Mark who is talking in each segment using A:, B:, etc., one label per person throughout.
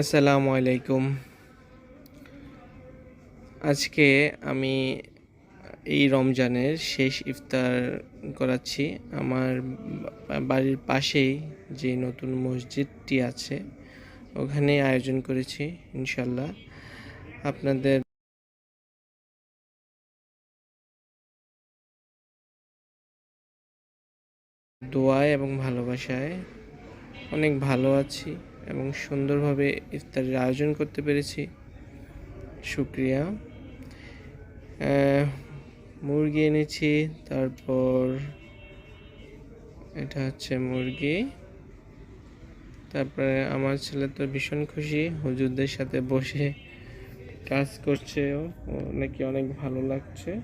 A: আসসালামু আলাইকুম। আজকে আমি এই রমজানের শেষ ইফতার করাচ্ছি। আমার বাড়ির পাশেই যে নতুন মসজিদটি আছে, ওখানে আয়োজন করেছি ইনশাল্লাহ আপনাদের দোয়ায় এবং ভালোবাসায় অনেক ভালো আছি। এবং সুন্দরভাবে ইফতারের আয়োজন করতে পেরেছি। শুক্রিয়া। মুরগি এনেছি, তারপর এটা হচ্ছে মুরগি। তারপরে আমার ছেলে তো ভীষণ খুশি, হুজুরদের সাথে বসে কাজ করছে নাকি অনেক ভালো লাগছে।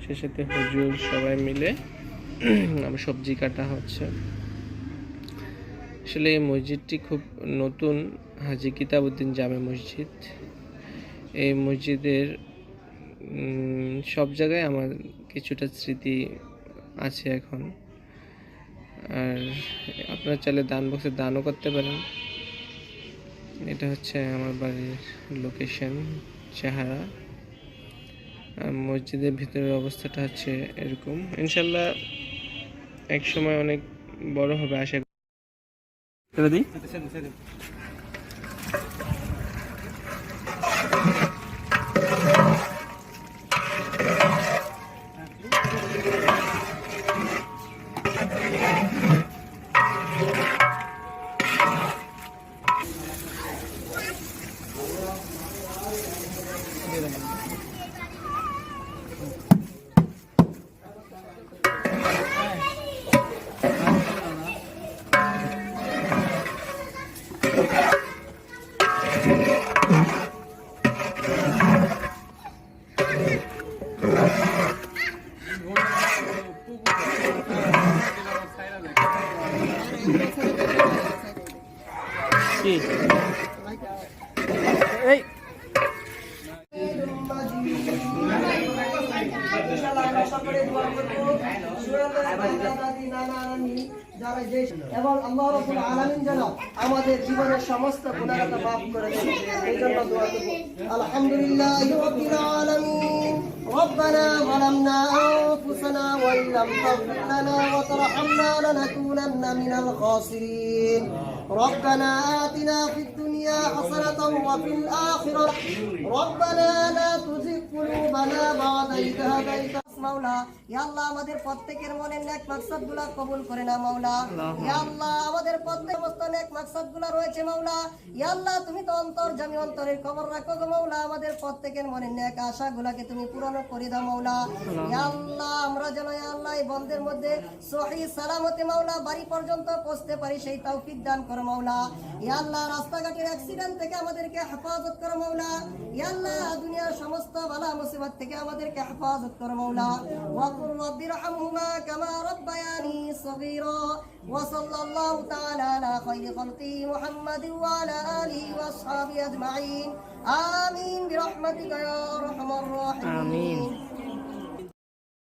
A: সে সাথে হুজুর সবাই মিলে আমার সবজি কাটা হচ্ছে। আসলে এই মসজিদটি খুব নতুন হাজি কিতাবুদ্দিন জামে মসজিদ। এই মসজিদের সব জায়গায় আমার কিছুটা স্মৃতি আছে এখন। আর আপনারা চাইলে দান বক্সে দানও করতে পারেন। এটা হচ্ছে আমার বাড়ির লোকেশন চেহারা। আর মসজিদের ভিতরের অবস্থাটা হচ্ছে এরকম। ইনশাল্লাহ এক সময় অনেক বড় হবে, আশা করি দিই Hey.
B: এবং আল্লাহ রাব্বুল আলামিন যেন আমাদের জীবনের সমস্ত গুনাহকে মাফ করে দেন এই জন্য দোয়া করব আলহামদুলিল্লাহ রাব্বিল আলামিন ربنا ظلمنا أنفسنا وإن لم تغفر لنا وترحمنا لنكونن من الخاسرين ربنا آتنا في الدنيا حسنة وفي الآخرة ربنا لا تزغ قلوبنا بعد إذ هديتنا মাওলা। ইয়া আল্লাহ আমাদের প্রত্যেকের মনের নেক মাকসাদগুলা কবুল করে না মাওলা। ইয়া আল্লাহ আমাদের প্রত্যেক সমস্ত নেক মাকসাদগুলা রয়েছে মাওলা। ইয়া আল্লাহ তুমি তো অন্তর জামি অন্তরের খবর রাখো গো মাওলা। আমাদের প্রত্যেকের মনের নেক আশাগুলাকে তুমি পূরণ করে দাও মাওলা। ইয়া আল্লাহ আমরা যেন ইয়া আল্লাহ এই বন্ধের মধ্যে সহি সালামতে মাওলা বাড়ি পর্যন্ত পৌঁছতে পারি সেই তৌফিক দান করো মাওলা। ইয়া আল্লাহ রাস্তাঘাটের অ্যাক্সিডেন্ট থেকে আমাদেরকে হেফাজত করো মাওলা। ইয়া আল্লাহ দুনিয়ার সমস্ত বালা মুসিবত থেকে আমাদেরকে হেফাজত করো মাওলা وقل رب ارحمهما كما ربياني صغيرا وصلى الله تعالى على خير خلقه محمد وعلى اله واصحابه اجمعين امين برحمتك يا ارحم الراحمين
A: آمين.